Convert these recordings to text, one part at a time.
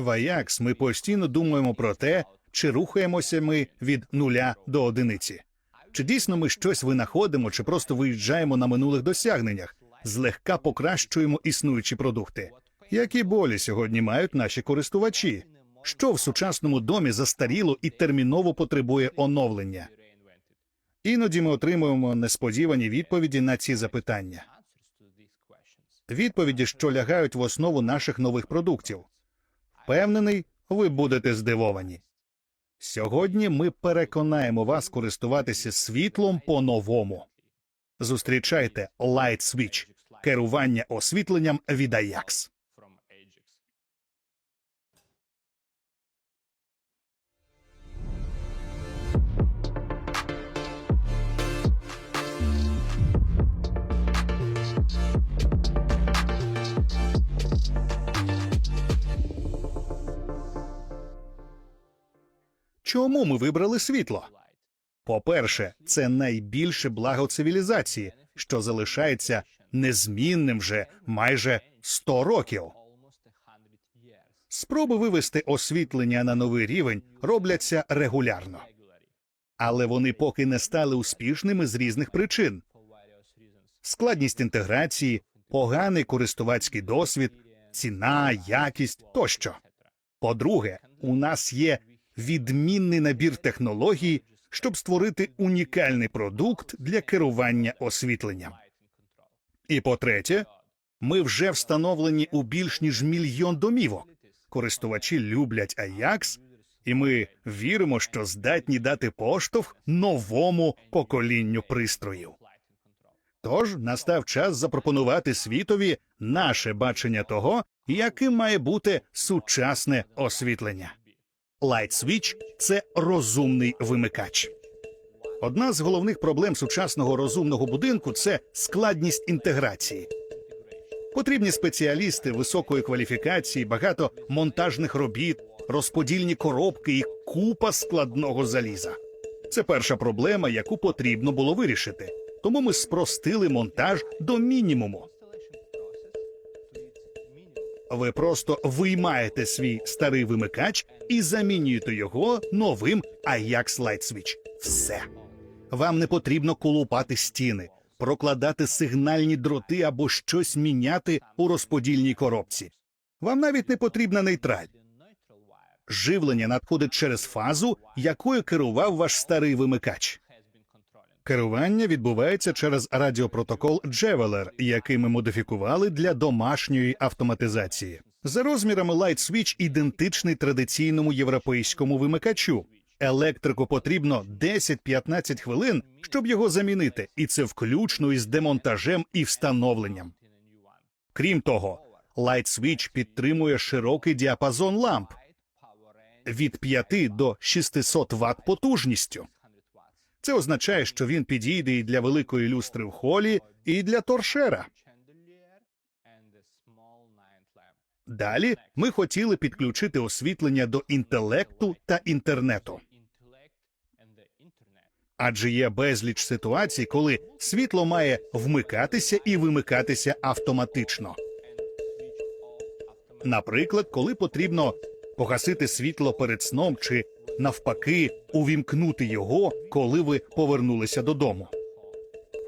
В Ajax ми постійно думаємо про те, чи рухаємося ми від нуля до одиниці. Чи дійсно ми щось винаходимо, чи просто виїжджаємо на минулих досягненнях, злегка покращуємо існуючі продукти. Які болі сьогодні мають наші користувачі? Що в сучасному домі застаріло і терміново потребує оновлення? Іноді ми отримуємо несподівані відповіді на ці запитання. Відповіді, що лягають в основу наших нових продуктів. Впевнений, ви будете здивовані. Сьогодні ми переконаємо вас користуватися світлом по-новому. Зустрічайте Light Switch – керування освітленням від Ajax. Чому ми вибрали світло? По-перше, це найбільше благо цивілізації, що залишається незмінним вже майже 100 років. Спроби вивести освітлення на новий рівень робляться регулярно, але вони поки не стали успішними з різних причин: складність інтеграції, поганий користувацький досвід, ціна, якість тощо. По-друге, у нас є відмінний набір технологій, щоб створити унікальний продукт для керування освітленням. І по-третє, ми вже встановлені у більш ніж мільйон домівок. Користувачі люблять Ajax, і ми віримо, що здатні дати поштовх новому поколінню пристроїв. Тож настав час запропонувати світові наше бачення того, яким має бути сучасне освітлення. Light Switch – це розумний вимикач. Одна з головних проблем сучасного розумного будинку це складність інтеграції. Потрібні спеціалісти високої кваліфікації, багато монтажних робіт, розподільні коробки і купа складного заліза. Це перша проблема, яку потрібно було вирішити. Тому ми спростили монтаж до мінімуму. Ви просто виймаєте свій старий вимикач і замінюєте його новим Ajax Light Switch. Все. Вам не потрібно колупати стіни, прокладати сигнальні дроти або щось міняти у розподільній коробці. Вам навіть не потрібна нейтраль. Живлення надходить через фазу, якою керував ваш старий вимикач. Керування відбувається через радіопротокол Javeler, який ми модифікували для домашньої автоматизації. За розмірами Light Switch ідентичний традиційному європейському вимикачу. Електрику потрібно 10-15 хвилин, щоб його замінити, і це включно із демонтажем і встановленням. Крім того, Light Switch підтримує широкий діапазон ламп від 5 до 600 Вт потужністю. Це означає, що він підійде і для великої люстри в холі, і для торшера. Далі ми хотіли підключити освітлення до інтелекту та інтернету. Адже є безліч ситуацій, коли світло має вмикатися і вимикатися автоматично. Наприклад, коли потрібно погасити світло перед сном чи навпаки увімкнути його, коли ви повернулися додому.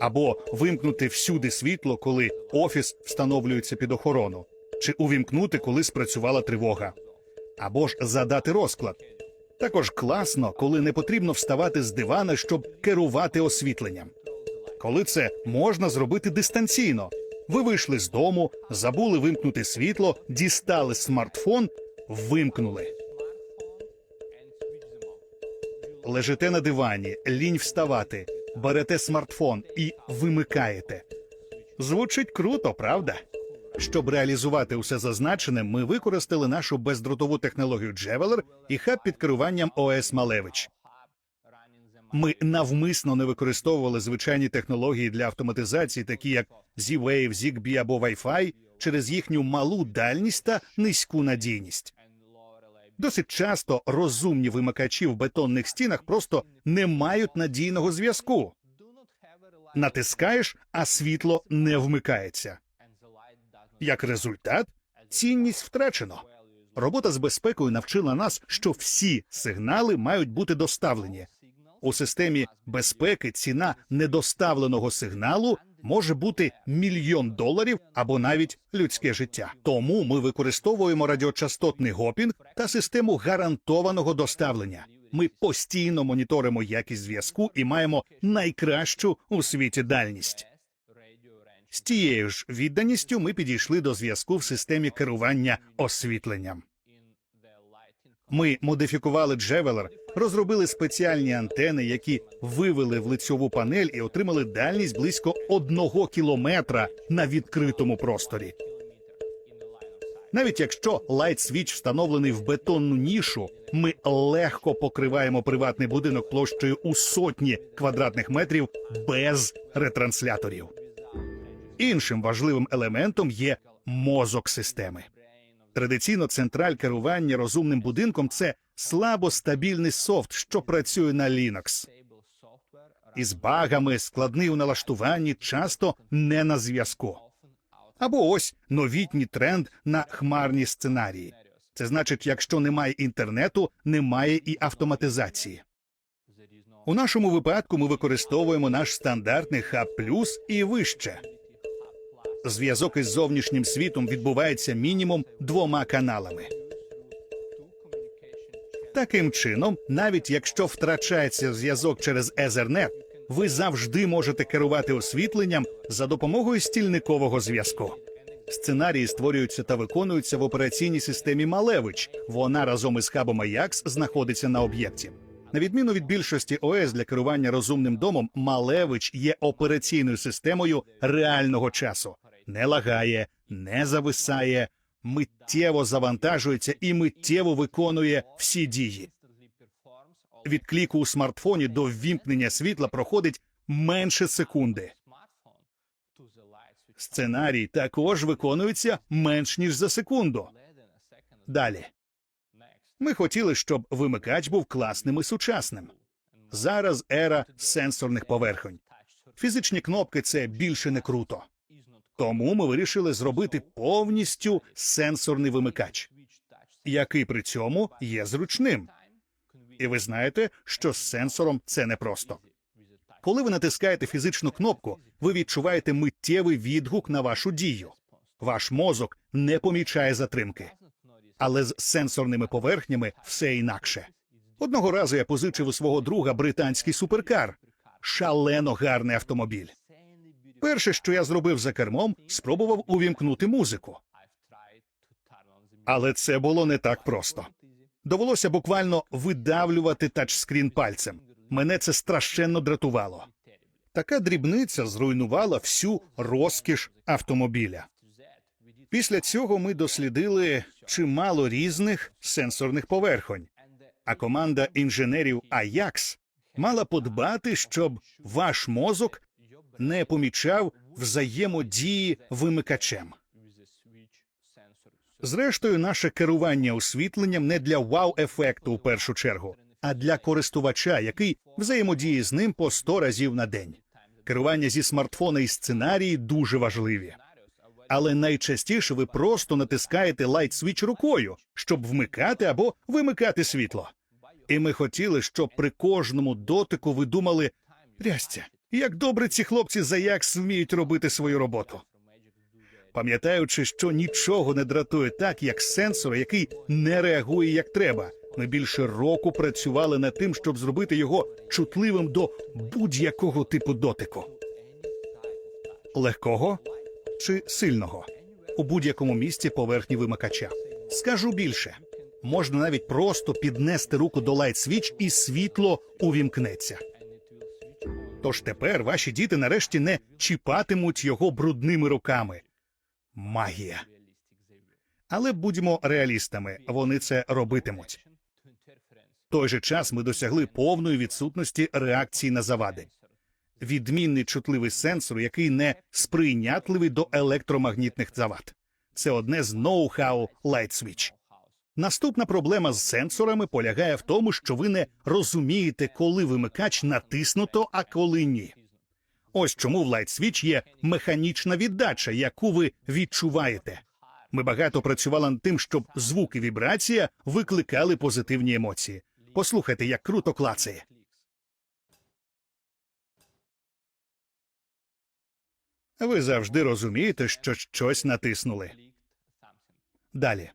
Або вимкнути всюди світло, коли офіс встановлюється під охорону, чи увімкнути, коли спрацювала тривога, або ж задати розклад. Також класно, коли не потрібно вставати з дивана, щоб керувати освітленням. Коли це можна зробити дистанційно. Ви вийшли з дому, забули вимкнути світло, дістали смартфон, вимкнули. Лежите на дивані, лінь вставати, берете смартфон і вимикаєте. Звучить круто, правда? Щоб реалізувати усе зазначене, ми використали нашу бездротову технологію Javeler і хаб під керуванням ОС Малевич. Ми навмисно не використовували звичайні технології для автоматизації, такі як Z-Wave, ZigBee або Wi-Fi, через їхню малу дальність та низьку надійність. Досить часто розумні вимикачі в бетонних стінах просто не мають надійного зв'язку. Натискаєш, а світло не вмикається. Як результат, цінність втрачено. Робота з безпекою навчила нас, що всі сигнали мають бути доставлені. У системі безпеки ціна недоставленого сигналу може бути мільйон доларів або навіть людське життя. Тому ми використовуємо радіочастотний гопінг та систему гарантованого доставлення. Ми постійно моніторимо якість зв'язку і маємо найкращу у світі дальність. З тією ж відданістю ми підійшли до зв'язку в системі керування освітленням. Ми модифікували Джевелер, розробили спеціальні антени, які вивели в лицьову панель і отримали дальність близько одного кілометра на відкритому просторі. Навіть якщо Light Switch встановлений в бетонну нішу, ми легко покриваємо приватний будинок площею у сотні квадратних метрів без ретрансляторів. Іншим важливим елементом є мозок системи. Традиційно централь керування розумним будинком це слабостабільний софт, що працює на Linux. Із багами, складний у налаштуванні, часто не на зв'язку. Або ось новітній тренд на хмарні сценарії. Це значить, якщо немає інтернету, немає і автоматизації. У нашому випадку ми використовуємо наш стандартний хаб плюс і вище. Зв'язок із зовнішнім світом відбувається мінімум двома каналами. Таким чином, навіть якщо втрачається зв'язок через Ethernet, ви завжди можете керувати освітленням за допомогою стільникового зв'язку. Сценарії створюються та виконуються в операційній системі Малевич. Вона разом із хабом Ajax знаходиться на об'єкті. На відміну від більшості ОС для керування розумним домом, Малевич є операційною системою реального часу. Не лагає, не зависає, миттєво завантажується і миттєво виконує всі дії. Від кліку у смартфоні до ввімкнення світла проходить менше секунди. Сценарій також виконується менш ніж за секунду. Далі ми хотіли, щоб вимикач був класним і сучасним. Зараз ера сенсорних поверхонь. Фізичні кнопки це більше не круто. Тому ми вирішили зробити повністю сенсорний вимикач, який при цьому є зручним. І ви знаєте, що з сенсором це непросто. Коли ви натискаєте фізичну кнопку, ви відчуваєте миттєвий відгук на вашу дію. Ваш мозок не помічає затримки. Але з сенсорними поверхнями все інакше. Одного разу я позичив у свого друга британський суперкар. Шалено гарний автомобіль. Перше, що я зробив за кермом, спробував увімкнути музику. Але це було не так просто. Довелося буквально видавлювати тачскрін пальцем. Мене це страшенно дратувало. Така дрібниця зруйнувала всю розкіш автомобіля. Після цього ми дослідили чимало різних сенсорних поверхонь, а команда інженерів Ajax мала подбати, щоб ваш мозок не помічав взаємодії вимикачем. Зрештою, наше керування освітленням не для вау-ефекту у першу чергу, а для користувача, який взаємодіє з ним по 100 разів на день. Керування зі смартфона і сценарії дуже важливі. Але найчастіше ви просто натискаєте Switch рукою, щоб вмикати або вимикати світло. І ми хотіли, щоб при кожному дотику ви думали Рястя, як добре ці хлопці за Якс вміють робити свою роботу. Пам'ятаючи, що нічого не дратує так, як сенсор, який не реагує як треба. Ми більше року працювали над тим, щоб зробити його чутливим до будь-якого типу дотику. Легкого чи сильного у будь-якому місці поверхні вимикача. Скажу більше, можна навіть просто піднести руку до Switch і світло увімкнеться. Тож тепер ваші діти нарешті не чіпатимуть його брудними руками. Магія. Але будьмо реалістами, вони це робитимуть. Той же час ми досягли повної відсутності реакції на завади. Відмінний чутливий сенсор, який не сприйнятливий до електромагнітних завад. Це одне з ноу-хау Light Switch. Наступна проблема з сенсорами полягає в тому, що ви не розумієте, коли вимикач натиснуто, а коли ні. Ось чому в Light Switch є механічна віддача, яку ви відчуваєте. Ми багато працювали над тим, щоб звук і вібрація викликали позитивні емоції. Послухайте, як круто клацає. Ви завжди розумієте, що щось натиснули. Далі.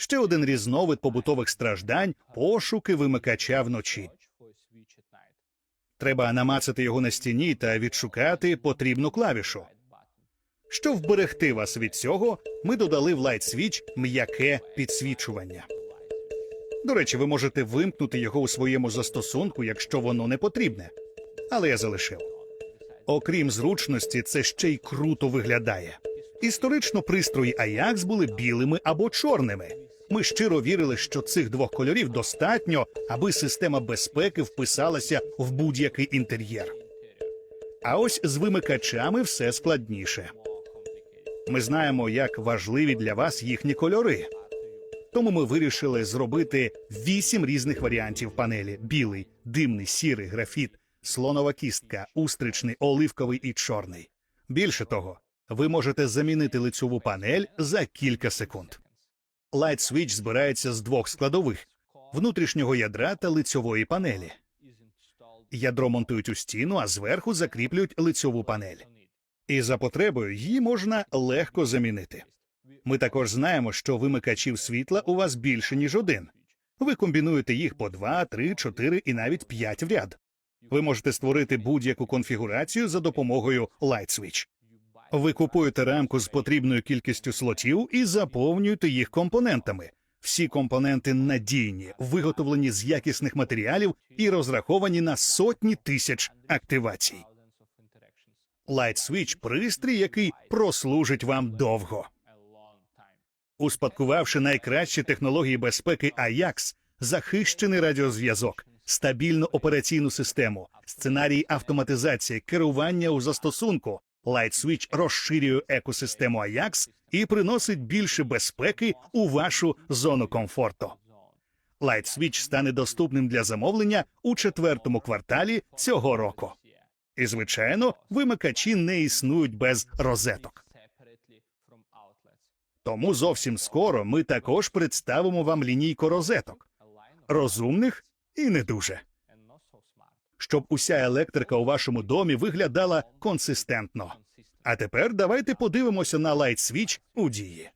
Ще один різновид побутових страждань пошуки вимикача вночі. Треба намацати його на стіні та відшукати потрібну клавішу. Щоб вберегти вас від цього, ми додали в Light Switch м'яке підсвічування. До речі, ви можете вимкнути його у своєму застосунку, якщо воно не потрібне. Але я залишив. Окрім зручності, це ще й круто виглядає. Історично пристрої Ajax були білими або чорними. Ми щиро вірили, що цих двох кольорів достатньо, аби система безпеки вписалася в будь-який інтер'єр. А ось з вимикачами все складніше. Ми знаємо, як важливі для вас їхні кольори. Тому ми вирішили зробити вісім різних варіантів панелі: білий, димний, сірий, графіт, слонова кістка, устричний, оливковий і чорний. Більше того, ви можете замінити лицьову панель за кілька секунд. Light Switch збирається з двох складових: внутрішнього ядра та лицьової панелі. Ядро монтують у стіну, а зверху закріплюють лицьову панель. І за потребою її можна легко замінити. Ми також знаємо, що вимикачів світла у вас більше, ніж один. Ви комбінуєте їх по два, три, чотири і навіть п'ять в ряд. Ви можете створити будь-яку конфігурацію за допомогою Light Switch. Ви купуєте рамку з потрібною кількістю слотів і заповнюєте їх компонентами. Всі компоненти надійні, виготовлені з якісних матеріалів і розраховані на сотні тисяч активацій. Light Switch – пристрій, який прослужить вам довго. Успадкувавши найкращі технології безпеки Ajax, захищений радіозв'язок, стабільну операційну систему, сценарії автоматизації, керування у застосунку, Light Switch розширює екосистему Ajax і приносить більше безпеки у вашу зону комфорту. Light Switch стане доступним для замовлення у четвертому кварталі цього року. І, звичайно, вимикачі не існують без розеток. Тому зовсім скоро ми також представимо вам лінійку розеток розумних і не дуже, щоб уся електрика у вашому домі виглядала консистентно. А тепер давайте подивимося на Light Switch у дії.